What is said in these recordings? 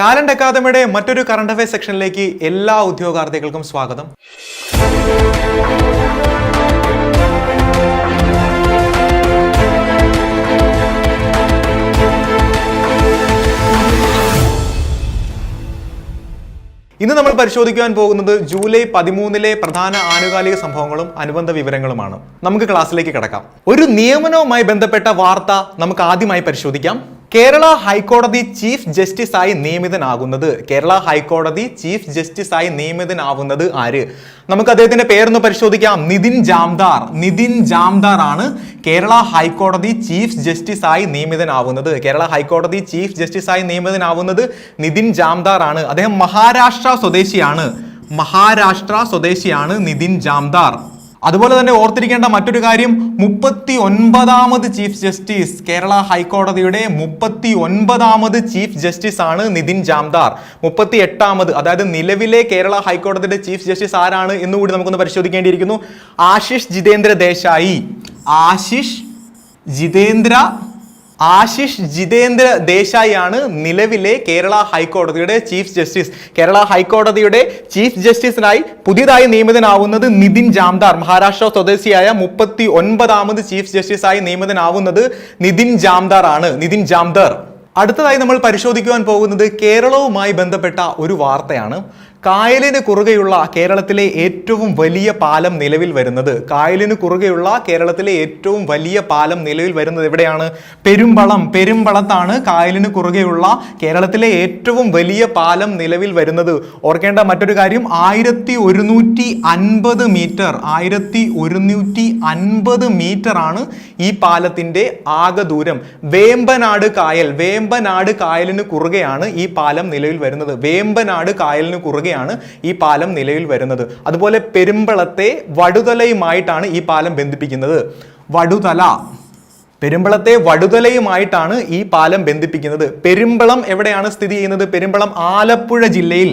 Talent അക്കാദമിയുടെ മറ്റൊരു current affair സെക്ഷനിലേക്ക് എല്ലാ ഉദ്യോഗാർത്ഥികൾക്കും സ്വാഗതം. ഇന്ന് നമ്മൾ പരിശോധിക്കുവാൻ പോകുന്നത് ജൂലൈ പതിമൂന്നിലെ പ്രധാന ആനുകാലിക സംഭവങ്ങളും അനുബന്ധ വിവരങ്ങളുമാണ്. നമുക്ക് ക്ലാസ്സിലേക്ക് കിടക്കാം. ഒരു നിയമനവുമായി ബന്ധപ്പെട്ട വാർത്ത നമുക്ക് ആദ്യമായി പരിശോധിക്കാം. കേരള ഹൈക്കോടതി ചീഫ് ജസ്റ്റിസ് ആയി നിയമിതനാകുന്നത്? കേരള ഹൈക്കോടതി ചീഫ് ജസ്റ്റിസ് ആയി നിയമിതനാവുന്നത് ആര്? നമുക്ക് അദ്ദേഹത്തിന്റെ പേരൊന്ന് പരിശോധിക്കാം. നിതിൻ ജാംദാർ. നിതിൻ ജാംദാർ ആണ് കേരള ഹൈക്കോടതി ചീഫ് ജസ്റ്റിസ് ആയി നിയമിതനാവുന്നത്. കേരള ഹൈക്കോടതി ചീഫ് ജസ്റ്റിസ് ആയി നിയമിതനാവുന്നത് നിതിൻ ജാംദാർ ആണ് അദ്ദേഹം മഹാരാഷ്ട്ര സ്വദേശിയാണ്. മഹാരാഷ്ട്ര സ്വദേശിയാണ് നിതിൻ ജാംദാർ. അതുപോലെ തന്നെ ഓർത്തിരിക്കേണ്ട മറ്റൊരു കാര്യം മുപ്പത്തി ഒൻപതാമത് ചീഫ് ജസ്റ്റിസ് കേരള ഹൈക്കോടതിയുടെ മുപ്പത്തി ഒൻപതാമത് ചീഫ് ജസ്റ്റിസ് ആണ് നിതിൻ ജാംദാർ. മുപ്പത്തി എട്ടാമത് അതായത് നിലവിലെ കേരള ഹൈക്കോടതിയുടെ ചീഫ് ജസ്റ്റിസ് ആരാണ് എന്നുകൂടി നമുക്കൊന്ന് പരിശോധിക്കേണ്ടിയിരിക്കുന്നു. ആശിഷ് ജിതേന്ദ്ര ദേശായി. ആശിഷ് ജിതേന്ദ്ര ആശിഷ് ജിതേന്ദ്ര ദേശായി ആണ് നിലവിലെ കേരള ഹൈക്കോടതിയുടെ ചീഫ് ജസ്റ്റിസ്. കേരള ഹൈക്കോടതിയുടെ ചീഫ് ജസ്റ്റിസിനായി പുതിയതായി നിയമിതനാവുന്നത് നിതിൻ ജാംദാർ. മഹാരാഷ്ട്ര സ്വദേശിയായ മുപ്പത്തി ഒൻപതാമത് ചീഫ് ജസ്റ്റിസായി നിയമിതനാവുന്നത് നിതിൻ ജാംദാർ ആണ്. നിതിൻ ജാംദാർ അടുത്തതായി നമ്മൾ പരിശോധിക്കുവാൻ പോകുന്നത് കേരളവുമായി ബന്ധപ്പെട്ട ഒരു വാർത്തയാണ്. കായലിന് കുറുകെയുള്ള കേരളത്തിലെ ഏറ്റവും വലിയ പാലം നിലവിൽ വരുന്നത് കായലിന് കുറുകെയുള്ള കേരളത്തിലെ ഏറ്റവും വലിയ പാലം നിലവിൽ വരുന്നത് എവിടെയാണ്? പെരുമ്പളം. പെരുമ്പളത്താണ് കായലിന് കുറുകെയുള്ള കേരളത്തിലെ ഏറ്റവും വലിയ പാലം നിലവിൽ വരുന്നത്. ഓർക്കേണ്ട മറ്റൊരു കാര്യം ആയിരത്തി ഒരുന്നൂറ്റി അൻപത് മീറ്റർ ആയിരത്തി ഒരുന്നൂറ്റി അൻപത് മീറ്റർ ആണ് ഈ പാലത്തിന്റെ ആകെ ദൂരം. വേമ്പനാട് കായൽ വേമ്പനാട് കായലിന് കുറുകെയാണ് ഈ പാലം നിലവിൽ വരുന്നത്. വേമ്പനാട് കായലിന് കുറുകെയാണ് ഈ പാലം നിലവിൽ വരുന്നത്. അതുപോലെ പെരുമ്പളത്തെ വടുതലയുമായിട്ടാണ് ഈ പാലം ബന്ധിപ്പിക്കുന്നത്. വടുതല. പെരുമ്പളത്തെ വടുതലയുമായിട്ടാണ് ഈ പാലം ബന്ധിപ്പിക്കുന്നത്. പെരുമ്പളം എവിടെയാണ് സ്ഥിതി ചെയ്യുന്നത്? പെരുമ്പളം ആലപ്പുഴ ജില്ലയിൽ.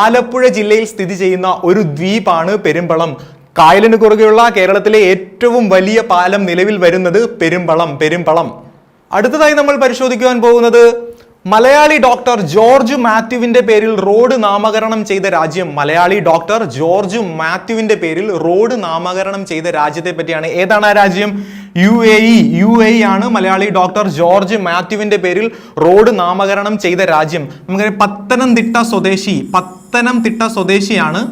ആലപ്പുഴ ജില്ലയിൽ സ്ഥിതി ചെയ്യുന്ന ഒരു ദ്വീപാണ് പെരുമ്പളം. കായലിന് കുറുകെയുള്ള കേരളത്തിലെ ഏറ്റവും വലിയ പാലം നിലവിൽ വരുന്നത് പെരുമ്പളം പെരുമ്പളം. അടുത്തതായി നമ്മൾ പരിശോധിക്കുവാൻ പോകുന്നത് മലയാളി ഡോക്ടർ ജോർജ് മാത്യുവിന്റെ പേരിൽ റോഡ് നാമകരണം ചെയ്ത രാജ്യം മലയാളി ഡോക്ടർ ജോർജ് മാത്യുവിന്റെ പേരിൽ റോഡ് നാമകരണം ചെയ്ത രാജ്യത്തെ പറ്റിയാണ്. ഏതാണ് ആ രാജ്യം? U A E. U A ആണ് മലയാളി ഡോക്ടർ ജോർജ് മാത്യുവിന്റെ പേരിൽ റോഡ് നാമകരണം ചെയ്ത രാജ്യം. നമുക്കറിയാം പത്തനംതിട്ട സ്വദേശി പത്തനംതിട്ട സ്വദേശിയാണ്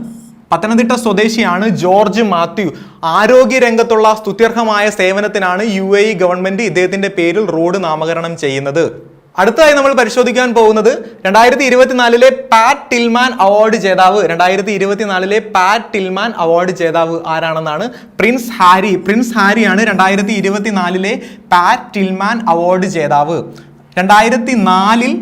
പത്തനംതിട്ട സ്വദേശിയാണ് ജോർജ് മാത്യു. ആരോഗ്യ രംഗത്തുള്ള സ്തുത്യർഹമായ സേവനത്തിനാണ് യു എ ഇ ഗവൺമെന്റ് ഇദ്ദേഹത്തിന്റെ പേരിൽ റോഡ് നാമകരണം ചെയ്യുന്നത്. അടുത്തതായി നമ്മൾ പരിശോധിക്കാൻ പോകുന്നത് രണ്ടായിരത്തി ഇരുപത്തിനാലിലെ പാറ്റ് ടിൽമാൻ അവാർഡ് ജേതാവ് രണ്ടായിരത്തി ഇരുപത്തിനാലിലെ പാറ്റ് ടിൽമാൻ അവാർഡ് ജേതാവ് ആരാണെന്നാണ് പ്രിൻസ് ഹാരി. പ്രിൻസ് ഹാരിയാണ് രണ്ടായിരത്തി ഇരുപത്തിനാലിലെ പാറ്റ് ടിൽമാൻ അവാർഡ് ജേതാവ്. രണ്ടായിരത്തി നാലിൽ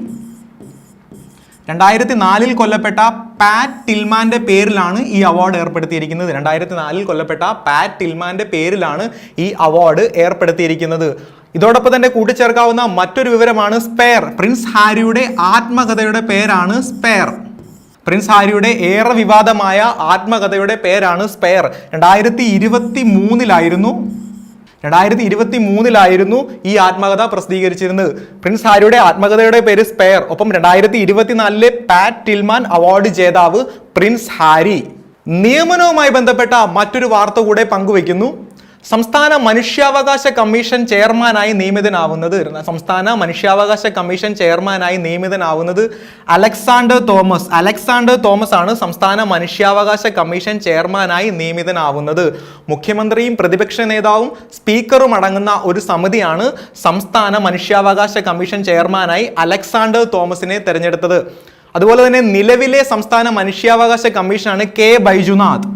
രണ്ടായിരത്തി നാലിൽ കൊല്ലപ്പെട്ട പാറ്റ് ടിൽമാന്റെ പേരിലാണ് ഈ അവാർഡ് ഏർപ്പെടുത്തിയിരിക്കുന്നത്. രണ്ടായിരത്തി നാലിൽ കൊല്ലപ്പെട്ട പാറ്റ് ടിൽമാന്റെ പേരിലാണ് ഈ അവാർഡ് ഏർപ്പെടുത്തിയിരിക്കുന്നത്. ഇതോടൊപ്പം തന്നെ കൂട്ടിച്ചേർക്കാവുന്ന മറ്റൊരു വിവരമാണ് സ്പെയർ. പ്രിൻസ് ഹാരിയുടെ ആത്മകഥയുടെ പേരാണ് സ്പെയർ. പ്രിൻസ് ഹാരിയുടെ ഏറെ വിവാദമായ ആത്മകഥയുടെ പേരാണ് സ്പെയർ. രണ്ടായിരത്തി ഇരുപത്തി മൂന്നിലായിരുന്നു രണ്ടായിരത്തി ഇരുപത്തി മൂന്നിലായിരുന്നു ഈ ആത്മകഥ പ്രസിദ്ധീകരിച്ചിരുന്നത്. പ്രിൻസ് ഹാരിയുടെ ആത്മകഥയുടെ പേര് സ്പെയർ. ഒപ്പം രണ്ടായിരത്തി ഇരുപത്തിനാലിലെ പാറ്റ് ടിൽമാൻ അവാർഡ് ജേതാവ് പ്രിൻസ് ഹാരി. നിയമനവുമായി ബന്ധപ്പെട്ട മറ്റൊരു വാർത്ത കൂടെ പങ്കുവയ്ക്കുന്നു. സംസ്ഥാന മനുഷ്യാവകാശ കമ്മീഷൻ ചെയർമാനായി നിയമിതനാവുന്നത് സംസ്ഥാന മനുഷ്യാവകാശ കമ്മീഷൻ ചെയർമാനായി നിയമിതനാവുന്നത് അലക്സാണ്ടർ തോമസ്. അലക്സാണ്ടർ തോമസ് ആണ് സംസ്ഥാന മനുഷ്യാവകാശ കമ്മീഷൻ ചെയർമാനായി നിയമിതനാവുന്നത്. മുഖ്യമന്ത്രിയും പ്രതിപക്ഷ നേതാവും സ്പീക്കറും അടങ്ങുന്ന ഒരു സമിതിയാണ് സംസ്ഥാന മനുഷ്യാവകാശ കമ്മീഷൻ ചെയർമാനായി അലക്സാണ്ടർ തോമസിനെ തെരഞ്ഞെടുത്തത്. അതുപോലെ തന്നെ നിലവിലെ സംസ്ഥാന മനുഷ്യാവകാശ കമ്മീഷനാണ് കെ. ബൈജുനാഥ്.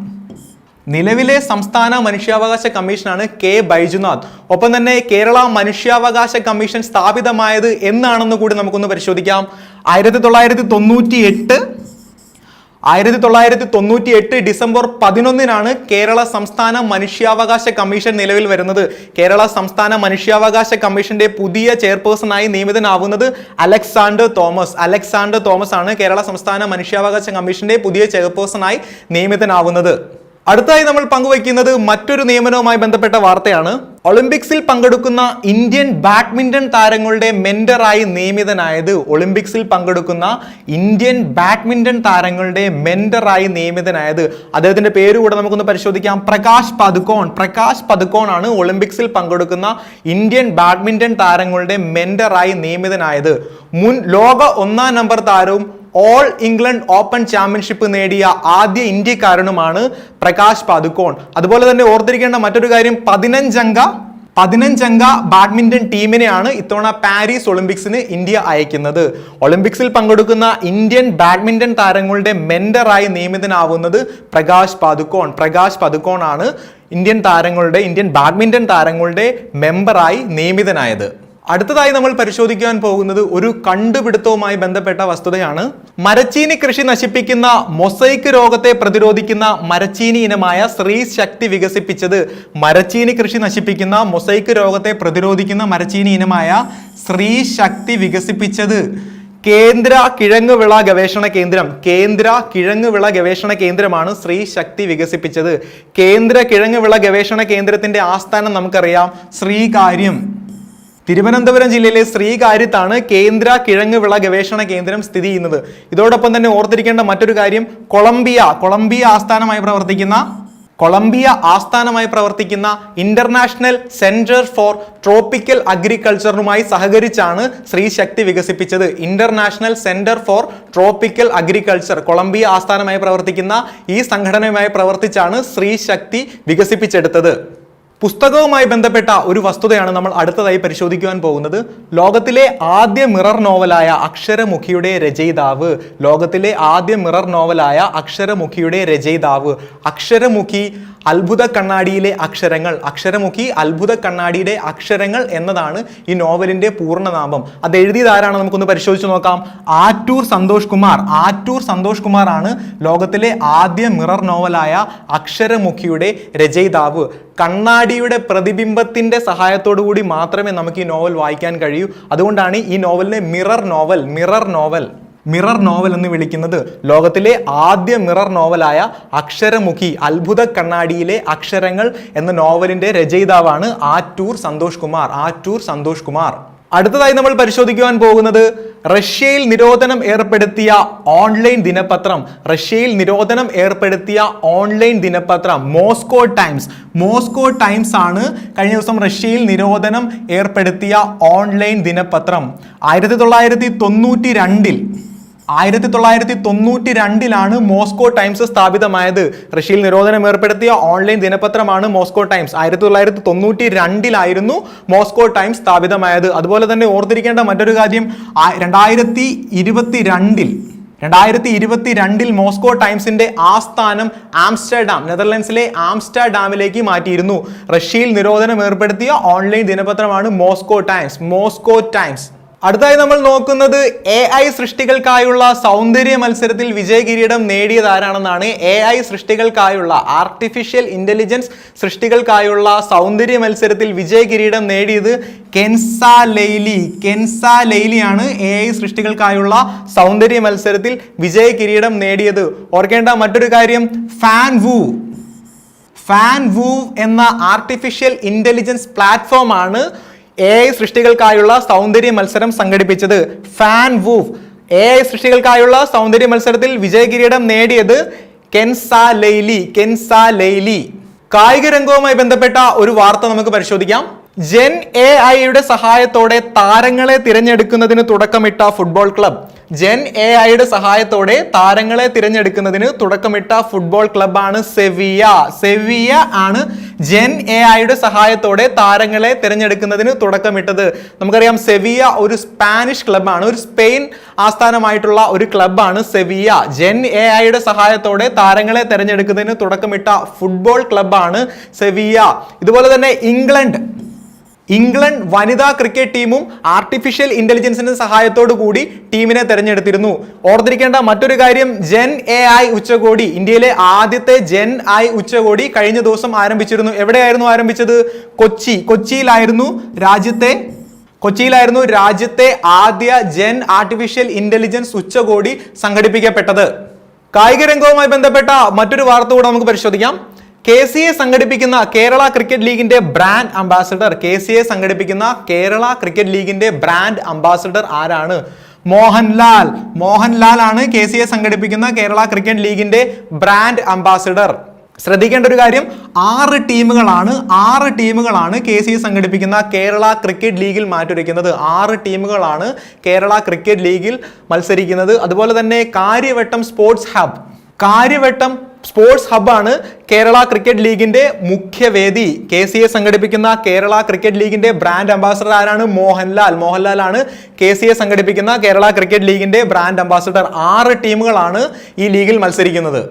നിലവിലെ സംസ്ഥാന മനുഷ്യാവകാശ കമ്മീഷനാണ് കെ ബൈജുനാഥ്. ഒപ്പം തന്നെ കേരള മനുഷ്യാവകാശ കമ്മീഷൻ സ്ഥാപിതമായത് എന്നാണെന്ന് കൂടി നമുക്കൊന്ന് പരിശോധിക്കാം. ആയിരത്തി തൊള്ളായിരത്തി തൊണ്ണൂറ്റി എട്ട് ആയിരത്തി തൊള്ളായിരത്തി തൊണ്ണൂറ്റി എട്ട് ഡിസംബർ പതിനൊന്നിനാണ് കേരള സംസ്ഥാന മനുഷ്യാവകാശ കമ്മീഷൻ നിലവിൽ വരുന്നത്. കേരള സംസ്ഥാന മനുഷ്യാവകാശ കമ്മീഷന്റെ പുതിയ ചെയർപേഴ്സണായി നിയമിതനാവുന്നത് അലക്സാണ്ടർ തോമസ്. അലക്സാണ്ടർ തോമസ് ആണ് കേരള സംസ്ഥാന മനുഷ്യാവകാശ കമ്മീഷന്റെ പുതിയ ചെയർപേഴ്സണായി നിയമിതനാവുന്നത്. അടുത്തതായി നമ്മൾ പങ്കുവയ്ക്കുന്നത് മറ്റൊരു നിയമനവുമായി ബന്ധപ്പെട്ട വാർത്തയാണ്. ഒളിമ്പിക്സിൽ പങ്കെടുക്കുന്ന ഇന്ത്യൻ ബാഡ്മിന്റൺ താരങ്ങളുടെ മെന്ററായി നിയമിതനായത് ഒളിമ്പിക്സിൽ പങ്കെടുക്കുന്ന ഇന്ത്യൻ ബാഡ്മിന്റൺ താരങ്ങളുടെ മെന്ററായി നിയമിതനായത്. അദ്ദേഹത്തിന്റെ പേര് കൂടെ നമുക്കൊന്ന് പരിശോധിക്കാം. പ്രകാശ് പതുക്കോൺ പ്രകാശ് പതുക്കോൺ ആണ് ഒളിമ്പിക്സിൽ പങ്കെടുക്കുന്ന ഇന്ത്യൻ ബാഡ്മിന്റൺ താരങ്ങളുടെ മെന്ററായി നിയമിതനായത്. മുൻ ലോക ഒന്നാം നമ്പർ താരവും ഓൾ ഇംഗ്ലണ്ട് ഓപ്പൺ ചാമ്പ്യൻഷിപ്പ് നേടിയ ആദ്യ ഇന്ത്യക്കാരനുമാണ് പ്രകാശ് പാദുക്കോൺ. അതുപോലെ തന്നെ ഓർത്തിരിക്കേണ്ട മറ്റൊരു കാര്യം പതിനഞ്ചംഗ പതിനഞ്ചംഗ ബാഡ്മിന്റൺ ടീമിനെയാണ് ഇത്തവണ പാരീസ് ഒളിമ്പിക്സിന് ഇന്ത്യ അയക്കുന്നത്. ഒളിമ്പിക്സിൽ പങ്കെടുക്കുന്ന ഇന്ത്യൻ ബാഡ്മിന്റൺ താരങ്ങളുടെ മെന്ററായി നിയമിതനാവുന്നത് പ്രകാശ് പാദുക്കോൺ. പ്രകാശ് പതുക്കോൺ ആണ് ഇന്ത്യൻ താരങ്ങളുടെ ഇന്ത്യൻ ബാഡ്മിന്റൺ താരങ്ങളുടെ മെമ്പറായി നിയമിതനായത്. അടുത്തതായി നമ്മൾ പരിശോധിക്കാൻ പോകുന്നത് ഒരു കണ്ടുപിടുത്തവുമായി ബന്ധപ്പെട്ട വസ്തുതയാണ്. മരച്ചീനി കൃഷി നശിപ്പിക്കുന്ന മൊസൈക്ക് രോഗത്തെ പ്രതിരോധിക്കുന്ന മരച്ചീനി ഇനമായ സ്ത്രീ ശക്തി വികസിപ്പിച്ചത് മരച്ചീനി കൃഷി നശിപ്പിക്കുന്ന മൊസൈക്ക് രോഗത്തെ പ്രതിരോധിക്കുന്ന മരച്ചീനി ഇനമായ സ്ത്രീ ശക്തി വികസിപ്പിച്ചത് കേന്ദ്ര കിഴങ്ങ് വിള ഗവേഷണ കേന്ദ്രം. കേന്ദ്ര കിഴങ്ങ് വിള ഗവേഷണ കേന്ദ്രമാണ് ശ്രീ ശക്തി വികസിപ്പിച്ചത്. കേന്ദ്ര കിഴങ്ങ് വിള ഗവേഷണ കേന്ദ്രത്തിന്റെ ആസ്ഥാനം നമുക്കറിയാം. ശ്രീകാര്യം. തിരുവനന്തപുരം ജില്ലയിലെ ശ്രീകാര്യത്താണ് കേന്ദ്ര കിഴങ്ങ് വിള ഗവേഷണ കേന്ദ്രം സ്ഥിതി ചെയ്യുന്നത്. ഇതോടൊപ്പം തന്നെ ഓർത്തിരിക്കേണ്ട മറ്റൊരു കാര്യം കൊളംബിയ കൊളംബിയ ആസ്ഥാനമായി പ്രവർത്തിക്കുന്ന കൊളംബിയ ആസ്ഥാനമായി പ്രവർത്തിക്കുന്ന ഇന്റർനാഷണൽ സെന്റർ ഫോർ ട്രോപ്പിക്കൽ അഗ്രികൾച്ചറുമായി സഹകരിച്ചാണ് ശ്രീശക്തി വികസിപ്പിച്ചത്. International centre for tropical agriculture Colombia ആസ്ഥാനമായി പ്രവർത്തിക്കുന്ന ഈ സംഘടനയുമായി പ്രവർത്തിച്ചാണ് ശ്രീശക്തി വികസിപ്പിച്ചെടുത്തത്. പുസ്തകവുമായി ബന്ധപ്പെട്ട ഒരു വസ്തുതയാണ് നമ്മൾ അടുത്തതായി പരിശോധിക്കുവാൻ പോകുന്നത്. ലോകത്തിലെ ആദ്യ മിറർ നോവലായ അക്ഷരമുഖിയുടെ രചയിതാവ്. ലോകത്തിലെ ആദ്യ മിറർ നോവലായ അക്ഷരമുഖിയുടെ രചയിതാവ്. അക്ഷരമുഖി അത്ഭുത കണ്ണാടിയിലെ അക്ഷരങ്ങൾ. അക്ഷരമുഖി അത്ഭുത കണ്ണാടിയുടെ അക്ഷരങ്ങൾ എന്നതാണ് ഈ നോവലിന്റെ പൂർണനാമം. അത് എഴുതിയത് ആരാണ്? നമുക്കൊന്ന് പരിശോധിച്ച് നോക്കാം. ആറ്റൂർ സന്തോഷ് കുമാർ ആറ്റൂർ സന്തോഷ് കുമാർ ആണ് ലോകത്തിലെ ആദ്യ മിറർ നോവലായ അക്ഷരമുഖിയുടെ രചയിതാവ്. കണ്ണാടിയുടെ പ്രതിബിംബത്തിന്റെ സഹായത്തോടു കൂടി മാത്രമേ നമുക്ക് ഈ നോവൽ വായിക്കാൻ കഴിയൂ. അതുകൊണ്ടാണ് ഈ നോവലിനെ mirror novel mirror novel mirror novel എന്ന് വിളിക്കുന്നത്. ലോകത്തിലെ ആദ്യ മിറർ നോവലായ അക്ഷരമുഖി അത്ഭുത കണ്ണാടിയിലെ അക്ഷരങ്ങൾ എന്ന നോവലിന്റെ രചയിതാവാണ് ആറ്റൂർ സന്തോഷ് കുമാർ ആറ്റൂർ സന്തോഷ് കുമാർ. അടുത്തതായി നമ്മൾ പരിശോധിക്കുവാൻ പോകുന്നത് റഷ്യയിൽ നിരോധനം ഏർപ്പെടുത്തിയ ഓൺലൈൻ ദിനപത്രം. റഷ്യയിൽ നിരോധനം ഏർപ്പെടുത്തിയ ഓൺലൈൻ ദിനപത്രം മോസ്കോ ടൈംസ്. മോസ്കോ ടൈംസ് ആണ് കഴിഞ്ഞ ദിവസം റഷ്യയിൽ നിരോധനം ഏർപ്പെടുത്തിയ ഓൺലൈൻ ദിനപത്രം. ആയിരത്തി തൊള്ളായിരത്തി തൊണ്ണൂറ്റി രണ്ടിൽ ആയിരത്തി തൊള്ളായിരത്തി തൊണ്ണൂറ്റി രണ്ടിലാണ് മോസ്കോ ടൈംസ് സ്ഥാപിതമായത്. റഷ്യയിൽ നിരോധനം ഏർപ്പെടുത്തിയ ഓൺലൈൻ ദിനപത്രമാണ് മോസ്കോ ടൈംസ്. ആയിരത്തി തൊള്ളായിരത്തി തൊണ്ണൂറ്റി രണ്ടിലായിരുന്നു മോസ്കോ ടൈംസ് സ്ഥാപിതമായത്. അതുപോലെ തന്നെ ഓർത്തിരിക്കേണ്ട മറ്റൊരു കാര്യം രണ്ടായിരത്തി ഇരുപത്തി രണ്ടിൽ രണ്ടായിരത്തി ഇരുപത്തി രണ്ടിൽ മോസ്കോ ടൈംസിന്റെ ആസ്ഥാനം ആംസ്റ്റർഡാം നെതർലൻഡ്സിലെ ആംസ്റ്റർഡാമിലേക്ക് മാറ്റിയിരുന്നു. റഷ്യയിൽ നിരോധനം ഏർപ്പെടുത്തിയ ഓൺലൈൻ ദിനപത്രമാണ് മോസ്കോ ടൈംസ്. Moscow Times. അടുത്തായി നമ്മൾ നോക്കുന്നത് എ ഐ സൃഷ്ടികൾക്കായുള്ള സൗന്ദര്യ മത്സരത്തിൽ വിജയ കിരീടം നേടിയത് ആരാണെന്നാണ് എ ഐ സൃഷ്ടികൾക്കായുള്ള ആർട്ടിഫിഷ്യൽ ഇന്റലിജൻസ് സൃഷ്ടികൾക്കായുള്ള സൗന്ദര്യ മത്സരത്തിൽ വിജയ കിരീടം നേടിയത് കെൻസ ലൈലി കെൻസ ലെയ്ലിയാണ് എ ഐ സൃഷ്ടികൾക്കായുള്ള സൗന്ദര്യ മത്സരത്തിൽ വിജയ കിരീടം നേടിയത്. ഓർക്കേണ്ട മറ്റൊരു കാര്യം ഫാൻ വു. ഫാൻ വു എന്ന ആർട്ടിഫിഷ്യൽ ഇന്റലിജൻസ് പ്ലാറ്റ്ഫോമാണ് ആണ് എ ഐ സൃഷ്ടികൾക്കായുള്ള സൗന്ദര്യ മത്സരം സംഘടിപ്പിച്ചത് ഫാൻ വൂഫ്. എ ഐ സൃഷ്ടികൾക്കായുള്ള സൗന്ദര്യ മത്സരത്തിൽ വിജയ കിരീടം നേടിയത് കെൻസ ലൈലി കെൻസ ലൈലി. കായിക രംഗവുമായി ബന്ധപ്പെട്ട ഒരു വാർത്ത നമുക്ക് പരിശോധിക്കാം. ജെൻ എ ഐയുടെ സഹായത്തോടെ താരങ്ങളെ തിരഞ്ഞെടുക്കുന്നതിന് തുടക്കമിട്ട ഫുട്ബോൾ ക്ലബ്. ജെൻ എ ഐയുടെ സഹായത്തോടെ താരങ്ങളെ തിരഞ്ഞെടുക്കുന്നതിന് തുടക്കമിട്ട ഫുട്ബോൾ ക്ലബാണ് സെവിയ. സെവിയ ആണ് ജെൻ എ ഐയുടെ സഹായത്തോടെ താരങ്ങളെ തിരഞ്ഞെടുക്കുന്നതിന് തുടക്കമിട്ടത്. നമുക്കറിയാം സെവിയ ഒരു സ്പാനിഷ് ക്ലബ്ബാണ്. ഒരു സ്പെയിൻ ആസ്ഥാനമായിട്ടുള്ള ഒരു ക്ലബ്ബാണ് സെവിയ. ജെൻ എ ഐയുടെ സഹായത്തോടെ താരങ്ങളെ തിരഞ്ഞെടുക്കുന്നതിന് തുടക്കമിട്ട ഫുട്ബോൾ ക്ലബ്ബാണ് സെവിയ. ഇതുപോലെ തന്നെ ഇംഗ്ലണ്ട് ഇംഗ്ലണ്ട് വനിതാ ക്രിക്കറ്റ് ടീമും ആർട്ടിഫിഷ്യൽ ഇന്റലിജൻസിന്റെ സഹായത്തോടു കൂടി ടീമിനെ തെരഞ്ഞെടുത്തിരുന്നു. ഓർത്തിരിക്കേണ്ട മറ്റൊരു കാര്യം ജെൻ എ ഐ ഉച്ചകോടി ഇന്ത്യയിലെ ആദ്യത്തെ ജെൻ ഐ ഉച്ചകോടി കഴിഞ്ഞ ദിവസം ആരംഭിച്ചിരുന്നു. എവിടെയായിരുന്നു ആരംഭിച്ചത്? കൊച്ചി. കൊച്ചിയിലായിരുന്നു രാജ്യത്തെ കൊച്ചിയിലായിരുന്നു രാജ്യത്തെ ആദ്യ ജെൻ ആർട്ടിഫിഷ്യൽ ഇന്റലിജൻസ് ഉച്ചകോടി സംഘടിപ്പിക്കപ്പെട്ടത്. കായിക രംഗവുമായി ബന്ധപ്പെട്ട മറ്റൊരു വാർത്ത കൂടെ നമുക്ക് പരിശോധിക്കാം. കെ സി എ സംഘടിപ്പിക്കുന്ന കേരള ക്രിക്കറ്റ് ലീഗിന്റെ brand ambassador K C A സംഘടിപ്പിക്കുന്ന കേരള ക്രിക്കറ്റ് ലീഗിന്റെ ബ്രാൻഡ് അംബാസിഡർ ആരാണ്? മോഹൻലാൽ. മോഹൻലാൽ ആണ് കെ സി എ സംഘടിപ്പിക്കുന്ന കേരള ക്രിക്കറ്റ് ലീഗിന്റെ ബ്രാൻഡ് അംബാസിഡർ ശ്രദ്ധിക്കേണ്ട ഒരു കാര്യം ആറ് ടീമുകളാണ് ആറ് ടീമുകളാണ് കെ സി സംഘടിപ്പിക്കുന്ന കേരള ക്രിക്കറ്റ് ലീഗിൽ മാറ്റുരയ്ക്കുന്നത് ആറ് ടീമുകളാണ് കേരള ക്രിക്കറ്റ് ലീഗിൽ മത്സരിക്കുന്നത്. അതുപോലെ തന്നെ Karyavattom sports hub. Karyavattom sports ഹബ്ബാണ് Kerala cricket ലീഗിന്റെ മുഖ്യവേദി കെ സി എ സംഘടിപ്പിക്കുന്ന കേരള ക്രിക്കറ്റ് ലീഗിന്റെ ബ്രാൻഡ് അംബാസഡർ ആരാണ്? മോഹൻലാൽ. മോഹൻലാൽ ആണ് കെ സി എ സംഘടിപ്പിക്കുന്ന കേരള ക്രിക്കറ്റ് ലീഗിന്റെ ബ്രാൻഡ് അംബാസഡർ ആറ് ടീമുകളാണ് ഈ ലീഗിൽ മത്സരിക്കുന്നത്.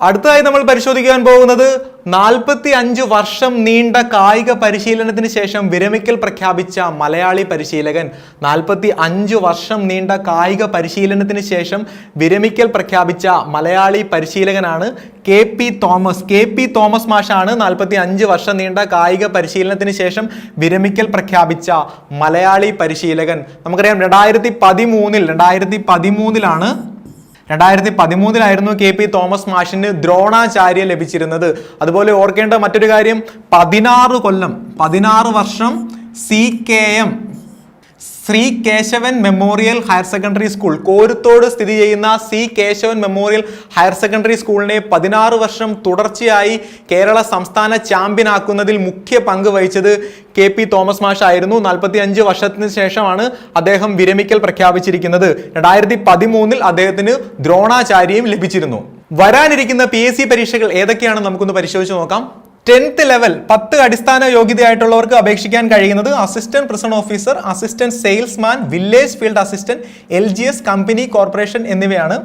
അടുത്തതായി നമ്മൾ പരിശോധിക്കാൻ പോകുന്നത് നാൽപ്പത്തി അഞ്ച് വർഷം നീണ്ട കായിക പരിശീലനത്തിന് ശേഷം വിരമിക്കൽ പ്രഖ്യാപിച്ച മലയാളി പരിശീലകൻ നാൽപ്പത്തി അഞ്ച് വർഷം നീണ്ട കായിക പരിശീലനത്തിന് ശേഷം വിരമിക്കൽ പ്രഖ്യാപിച്ച Malayali പരിശീലകനാണ് K P Thomas. K P Thomas മാഷാണ് നാൽപ്പത്തി അഞ്ച് വർഷം നീണ്ട കായിക പരിശീലനത്തിന് ശേഷം വിരമിക്കൽ പ്രഖ്യാപിച്ച മലയാളി പരിശീലകൻ. നമുക്കറിയാം രണ്ടായിരത്തി പതിമൂന്നിൽ രണ്ടായിരത്തി പതിമൂന്നിലാണ് രണ്ടായിരത്തി പതിമൂന്നിലായിരുന്നു കെ പി തോമസ് മാഷിന് ദ്രോണാചാര്യ ലഭിച്ചിരുന്നത്. അതുപോലെ ഓർക്കേണ്ട മറ്റൊരു കാര്യം പതിനാറ് കൊല്ലം പതിനാറ് വർഷം C K M Sree Kesavan memorial higher secondary school. Koruthodu സ്ഥിതി ചെയ്യുന്ന C Kesavan memorial higher secondary സ്കൂളിനെ പതിനാറ് വർഷം തുടർച്ചയായി കേരള സംസ്ഥാന ചാമ്പ്യൻ ആക്കുന്നതിൽ മുഖ്യ പങ്ക് വഹിച്ചത് കെ പി തോമസ് മാഷ് ആയിരുന്നു നാൽപ്പത്തി അഞ്ച് വർഷത്തിന് ശേഷമാണ് അദ്ദേഹം വിരമിക്കൽ പ്രഖ്യാപിച്ചിരിക്കുന്നത്. രണ്ടായിരത്തി പതിമൂന്നിൽ അദ്ദേഹത്തിന് ദ്രോണാചാര്യയും ലഭിച്ചിരുന്നു. വരാനിരിക്കുന്ന പി എസ് സി പരീക്ഷകൾ ഏതൊക്കെയാണെന്ന് നമുക്കൊന്ന് പരിശോധിച്ച് നോക്കാം. ടെൻത്ത് ലെവൽ പത്ത് അടിസ്ഥാന യോഗ്യതയായിട്ടുള്ളവർക്ക് അപേക്ഷിക്കാൻ കഴിയുന്നത് assistant president officer assistant salesman village field assistant L G S company corporation എന്നിവയാണ്.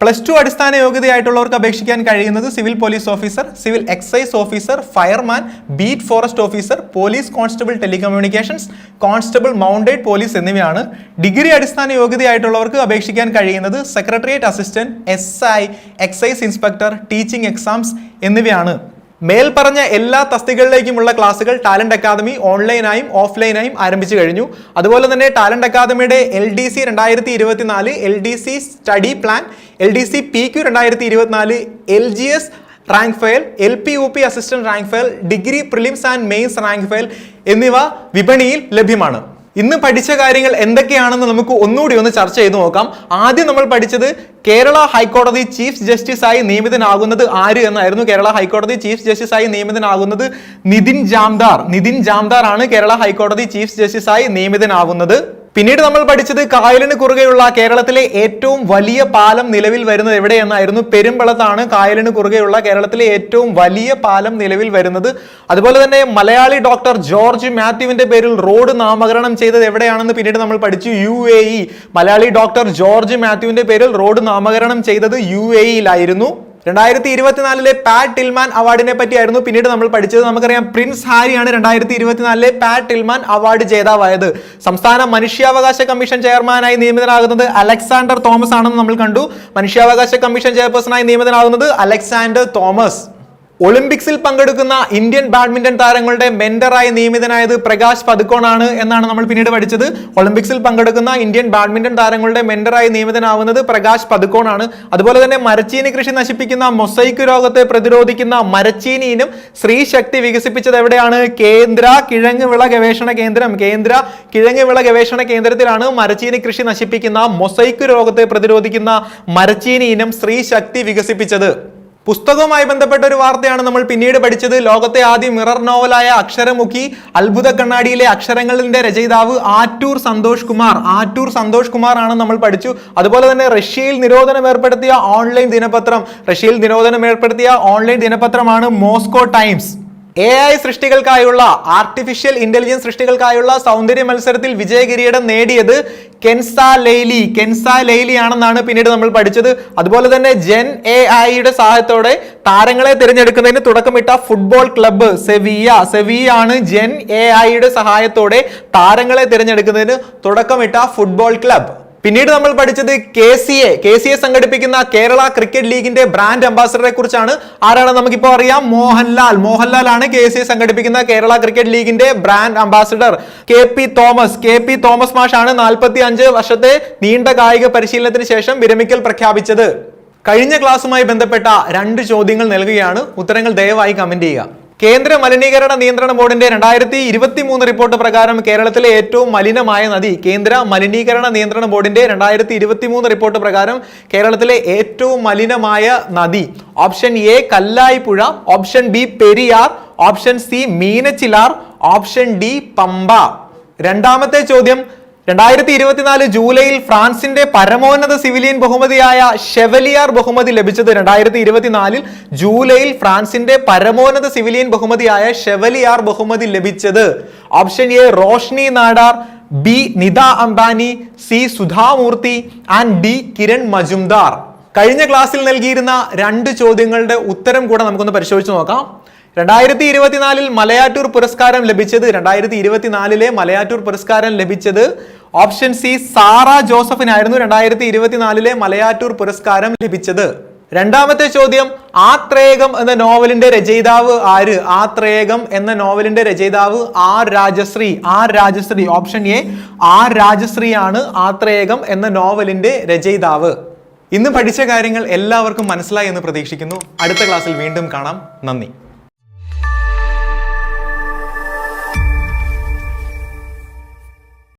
പ്ലസ് ടു അടിസ്ഥാന യോഗ്യതയായിട്ടുള്ളവർക്ക് അപേക്ഷിക്കാൻ കഴിയുന്നത് civil police officer civil excise officer fireman beat forest officer police constable telecommunications constable mounted police എന്നിവയാണ്. Degree അടിസ്ഥാന യോഗ്യതയായിട്ടുള്ളവർക്ക് അപേക്ഷിക്കാൻ കഴിയുന്നത് secretariat assistant S I excise inspector teaching exams എന്നിവയാണ്. മേൽപ്പറഞ്ഞ എല്ലാ തസ്തികളിലേക്കുമുള്ള ക്ലാസുകൾ ടാലന്റ് അക്കാദമി ഓൺലൈനായും ഓഫ്ലൈനായും ആരംഭിച്ചു കഴിഞ്ഞു. അതുപോലെ തന്നെ ടാലന്റ് അക്കാദമിയുടെ എൽ ഡി സി രണ്ടായിരത്തി ഇരുപത്തിനാല് L D C study plan L D C P Q രണ്ടായിരത്തി ഇരുപത്തിനാല് L G S rank file L P U P assistant rank file degree prelims and mains rank file എന്നിവ വിപണിയിൽ ലഭ്യമാണ്. ഇന്ന് പഠിച്ച കാര്യങ്ങൾ എന്തൊക്കെയാണെന്ന് നമുക്ക് ഒന്നുകൂടി ഒന്ന് ചർച്ച ചെയ്ത് നോക്കാം. ആദ്യം നമ്മൾ പഠിച്ചത് കേരള ഹൈക്കോടതി ചീഫ് ജസ്റ്റിസ് ആയി നിയമിതനാകുന്നത് ആര് എന്നായിരുന്നു. കേരള ഹൈക്കോടതി ചീഫ് ജസ്റ്റിസ് ആയി നിയമിതനാകുന്നത് നിതിൻ ജാംദാർ. നിതിൻ ജാംദാർ ആണ് കേരള ഹൈക്കോടതി ചീഫ് ജസ്റ്റിസ് ആയി നിയമിതനാകുന്നത്. പിന്നീട് നമ്മൾ പഠിച്ചത് കായലിന് കുറുകെയുള്ള കേരളത്തിലെ ഏറ്റവും വലിയ പാലം നിലവിൽ വരുന്നത് എവിടെയെന്നായിരുന്നു? പെരുമ്പളത്താണ് കായലിന് കുറുകെയുള്ള കേരളത്തിലെ ഏറ്റവും വലിയ പാലം നിലവിൽ വരുന്നത്. അതുപോലെ തന്നെ മലയാളി ഡോക്ടർ ജോർജ് മാത്യുവിന്റെ പേരിൽ റോഡ് നാമകരണം ചെയ്തത് എവിടെയാണെന്ന് പിന്നീട് നമ്മൾ പഠിച്ചു. യു മലയാളി ഡോക്ടർ ജോർജ് മാത്യുവിന്റെ പേരിൽ റോഡ് നാമകരണം ചെയ്തത് യു എ ഇയിലായിരുന്നു രണ്ടായിരത്തി ഇരുപത്തിനാലിലെ പാറ്റ് ടിൽമാൻ അവാർഡിനെ പറ്റിയായിരുന്നു പിന്നീട് നമ്മൾ പഠിച്ചത്. നമുക്കറിയാം പ്രിൻസ് ഹാരിയാണ് രണ്ടായിരത്തി ഇരുപത്തിനാലിലെ പാറ്റ് ടിൽമാൻ അവാർഡ് ജേതാവായത്. സംസ്ഥാന മനുഷ്യാവകാശ കമ്മീഷൻ ചെയർമാനായി നിയമിതനാകുന്നത് അലക്സാണ്ടർ തോമസ് ആണെന്ന് നമ്മൾ കണ്ടു. മനുഷ്യാവകാശ കമ്മീഷൻ ചെയർപേഴ്സണായി നിയമിതനാകുന്നത് അലക്സാണ്ടർ തോമസ്. ഒളിമ്പിക്സിൽ പങ്കെടുക്കുന്ന ഇന്ത്യൻ ബാഡ്മിന്റൺ താരങ്ങളുടെ മെന്ററായി നിയമിതനായത് പ്രകാശ് പതുക്കോണാണ് എന്നാണ് നമ്മൾ പിന്നീട് പഠിച്ചത്. ഒളിമ്പിക്സിൽ പങ്കെടുക്കുന്ന ഇന്ത്യൻ ബാഡ്മിന്റൺ താരങ്ങളുടെ മെന്ററായി നിയമിതനാവുന്നത് പ്രകാശ് പതുക്കോണാണ് അതുപോലെ തന്നെ മരച്ചീനി കൃഷി നശിപ്പിക്കുന്ന മൊസൈക്ക് രോഗത്തെ പ്രതിരോധിക്കുന്ന മരച്ചീനിയിനും സ്ത്രീശക്തി വികസിപ്പിച്ചത് എവിടെയാണ്? കേന്ദ്ര കിഴങ്ങ് വിള ഗവേഷണ കേന്ദ്രം. കേന്ദ്ര കിഴങ്ങ് വിള ഗവേഷണ കേന്ദ്രത്തിലാണ് മരച്ചീനി കൃഷി നശിപ്പിക്കുന്ന മൊസൈക്ക് രോഗത്തെ പ്രതിരോധിക്കുന്ന മരച്ചീനിയിനും സ്ത്രീശക്തി വികസിപ്പിച്ചത്. പുസ്തകവുമായി ബന്ധപ്പെട്ട ഒരു വാർത്തയാണ് നമ്മൾ പിന്നീട് പഠിച്ചത്. ലോകത്തെ ആദ്യ മിറർ നോവലായ അക്ഷരമുഖി അത്ഭുത കണ്ണാടിയിലെ അക്ഷരങ്ങളിന്റെ രചയിതാവ് ആറ്റൂർ സന്തോഷ് കുമാർ ആറ്റൂർ സന്തോഷ് കുമാർ ആണ് നമ്മൾ പഠിച്ചു. അതുപോലെ തന്നെ റഷ്യയിൽ നിരോധനം ഏർപ്പെടുത്തിയ ഓൺലൈൻ ദിനപത്രം. റഷ്യയിൽ നിരോധനം ഏർപ്പെടുത്തിയ ഓൺലൈൻ ദിനപത്രമാണ് മോസ്കോ ടൈംസ്. എ ഐ സൃഷ്ടികൾക്കായുള്ള ആർട്ടിഫിഷ്യൽ ഇന്റലിജൻസ് സൃഷ്ടികൾക്കായുള്ള സൗന്ദര്യ മത്സരത്തിൽ വിജയ കിരീടം നേടിയത് കെൻസ ലെയ്ലി കെൻസ ലെയ്ലി ആണെന്നാണ് പിന്നീട് നമ്മൾ പഠിച്ചത്. അതുപോലെ തന്നെ ജെൻ എ ഐയുടെ സഹായത്തോടെ താരങ്ങളെ തിരഞ്ഞെടുക്കുന്നതിന് തുടക്കമിട്ട ഫുട്ബോൾ ക്ലബ്ബ് സെവിയ. സെവിയ ആണ് ജെൻ എ ഐയുടെ സഹായത്തോടെ താരങ്ങളെ തിരഞ്ഞെടുക്കുന്നതിന് തുടക്കമിട്ട ഫുട്ബോൾ ക്ലബ്ബ് പിന്നീട് നമ്മൾ പഠിച്ചത് K C A. K C A സംഘടിപ്പിക്കുന്ന കേരള ക്രിക്കറ്റ് ലീഗിന്റെ ബ്രാൻഡ് അംബാസഡറെ കുറിച്ചാണ്. ആരാണ് നമുക്കിപ്പോൾ അറിയാം? മോഹൻലാൽ. മോഹൻലാൽ ആണ് കെ സി എ സംഘടിപ്പിക്കുന്ന കേരള ക്രിക്കറ്റ് ലീഗിന്റെ brand ambassador. K P Thomas. K P Thomas മാഷാണ് നാൽപ്പത്തി അഞ്ച് വർഷത്തെ നീണ്ട കായിക പരിശീലനത്തിന് ശേഷം വിരമിക്കൽ പ്രഖ്യാപിച്ചത്. കഴിഞ്ഞ ക്ലാസ്സുമായി ബന്ധപ്പെട്ട രണ്ട് ചോദ്യങ്ങൾ നൽകുകയാണ്. ഉത്തരങ്ങൾ ദയവായി കമന്റ് ചെയ്യുക. കേന്ദ്ര മലിനീകരണ നിയന്ത്രണ ബോർഡിന്റെ രണ്ടായിരത്തി ഇരുപത്തി മൂന്ന് റിപ്പോർട്ട് പ്രകാരം കേരളത്തിലെ ഏറ്റവും മലിനമായ നദി കേന്ദ്ര മലിനീകരണ നിയന്ത്രണ ബോർഡിന്റെ രണ്ടായിരത്തി ഇരുപത്തി മൂന്ന് റിപ്പോർട്ട് പ്രകാരം കേരളത്തിലെ ഏറ്റവും മലിനമായ നദി. Option A Kallayipuzha. Option B Periyar. Option C Meenachilar. Option D Pamba. രണ്ടാമത്തെ ചോദ്യം രണ്ടായിരത്തി ഇരുപത്തിനാല് ജൂലൈയിൽ ഫ്രാൻസിന്റെ പരമോന്നത സിവിലിയൻ ബഹുമതിയായ ഷെവലിയാർ ബഹുമതി ലഭിച്ചത് രണ്ടായിരത്തി ഇരുപത്തിനാലിൽ ജൂലൈയിൽ ഫ്രാൻസിന്റെ പരമോന്നത സിവിലിയൻ ബഹുമതിയായ ഷെവലിയാർ ബഹുമതി ലഭിച്ചത്. Option A Roshni Nadar B Nita Ambani C Sudha Murthy and D Kiran Majumdar. കഴിഞ്ഞ ക്ലാസ്സിൽ നൽകിയിരുന്ന രണ്ട് ചോദ്യങ്ങളുടെ ഉത്തരം കൂടെ നമുക്കൊന്ന് പരിശോധിച്ച് നോക്കാം. രണ്ടായിരത്തി ഇരുപത്തിനാലിൽ മലയാറ്റൂർ പുരസ്കാരം ലഭിച്ചത് രണ്ടായിരത്തി ഇരുപത്തിനാലിലെ മലയാറ്റൂർ പുരസ്കാരം ലഭിച്ചത് ഓപ്ഷൻ സി സാറ ജോസഫിനായിരുന്നു രണ്ടായിരത്തി ഇരുപത്തിനാലിലെ മലയാറ്റൂർ പുരസ്കാരം ലഭിച്ചത്. രണ്ടാമത്തെ ചോദ്യം ആത്രേകം എന്ന നോവലിന്റെ രചയിതാവ് ആര്? ആത്രേകം എന്ന നോവലിന്റെ രചയിതാവ് R Rajasree. R Rajasree option A R Rajasree ആണ് ആത്രേകം എന്ന നോവലിന്റെ രചയിതാവ്. ഇന്ന് പഠിച്ച കാര്യങ്ങൾ എല്ലാവർക്കും മനസ്സിലായി എന്ന് പ്രതീക്ഷിക്കുന്നു. അടുത്ത ക്ലാസ്സിൽ വീണ്ടും കാണാം. നന്ദി.